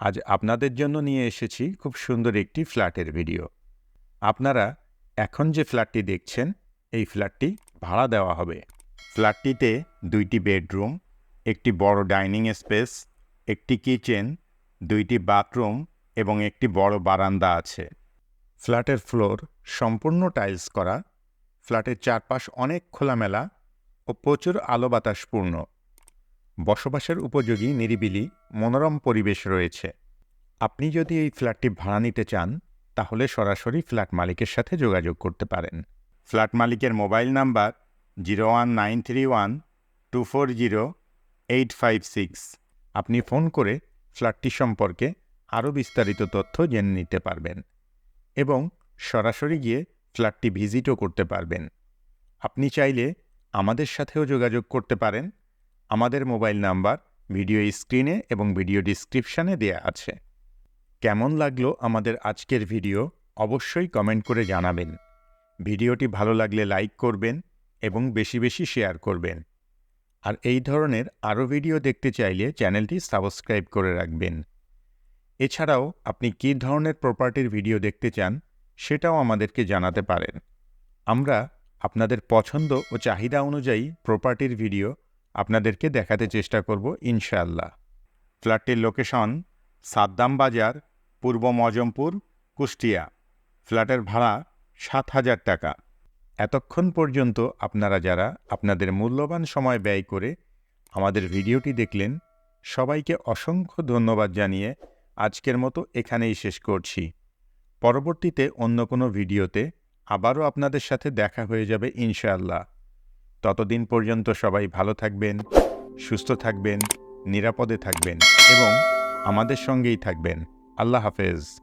আজ আপনাদের জন্য নিয়ে এসেছি খুব সুন্দর একটি ফ্ল্যাটের ভিডিও। আপনারা এখন যে ফ্ল্যাটটি দেখছেন, এই ফ্ল্যাটটি ভাড়া দেওয়া হবে। ফ্ল্যাটটিতে দুইটি বেডরুম, একটি বড় ডাইনিং স্পেস, একটি কিচেন, দুইটি বাথরুম এবং একটি বড় বারান্দা আছে। ফ্ল্যাটের ফ্লোর সম্পূর্ণ টাইলস করা। ফ্ল্যাটের চারপাশ অনেক খোলামেলা ও প্রচুর আলো বাতাসপূর্ণ। বসবাসের উপযোগী, নিরিবিলি, মনোরম পরিবেশ রয়েছে। আপনি যদি এই ফ্ল্যাটটি ভাড়া নিতে চান, তাহলে সরাসরি ফ্ল্যাট মালিকের সাথে যোগাযোগ করতে পারেন। ফ্ল্যাট মালিকের mobile number zero one nine three one two four zero eight five six. আপনি ফোন করে ফ্ল্যাটটি সম্পর্কে আরও বিস্তারিত তথ্য জেনে নিতে পারবেন এবং সরাসরি গিয়ে ফ্ল্যাটটি ভিজিটও করতে পারবেন। আপনি চাইলে আমাদের সাথেও যোগাযোগ করতে পারেন। আমাদের মোবাইল নাম্বার ভিডিও স্ক্রিনে এবং ভিডিও ডিসক্রিপশানে দেয়া আছে। কেমন লাগল আমাদের আজকের ভিডিও অবশ্যই কমেন্ট করে জানাবেন। ভিডিওটি ভালো লাগলে লাইক করবেন এবং বেশি বেশি শেয়ার করবেন। আর এই ধরনের আরও ভিডিও দেখতে চাইলে চ্যানেলটি সাবস্ক্রাইব করে রাখবেন। এছাড়াও আপনি কী ধরনের প্রপার্টির ভিডিও দেখতে চান সেটাও আমাদেরকে জানাতে পারেন। আমরা আপনাদের পছন্দ ও চাহিদা অনুযায়ী প্রপার্টির ভিডিও আপনাদেরকে দেখাতে চেষ্টা করব, ইনশাআল্লাহ। ফ্ল্যাটটির লোকেশন সাদ্দাম বাজার, পূর্ব মজমপুর, কুষ্টিয়া। ফ্ল্যাটের ভাড়া সাত হাজার টাকা। এতক্ষণ পর্যন্ত আপনারা যারা আপনাদের মূল্যবান সময় ব্যয় করে আমাদের ভিডিওটি দেখলেন, সবাইকে অসংখ্য ধন্যবাদ জানিয়ে আজকের মতো এখানেই শেষ করছি। পরবর্তীতে অন্য কোনো ভিডিওতে আবারও আপনাদের সাথে দেখা হয়ে যাবে, ইনশাআল্লাহ। ততদিন পর্যন্ত সবাই ভালো থাকবেন, সুস্থ থাকবেন, নিরাপদে থাকবেন এবং আমাদের সঙ্গেই থাকবেন। আল্লাহ হাফেজ।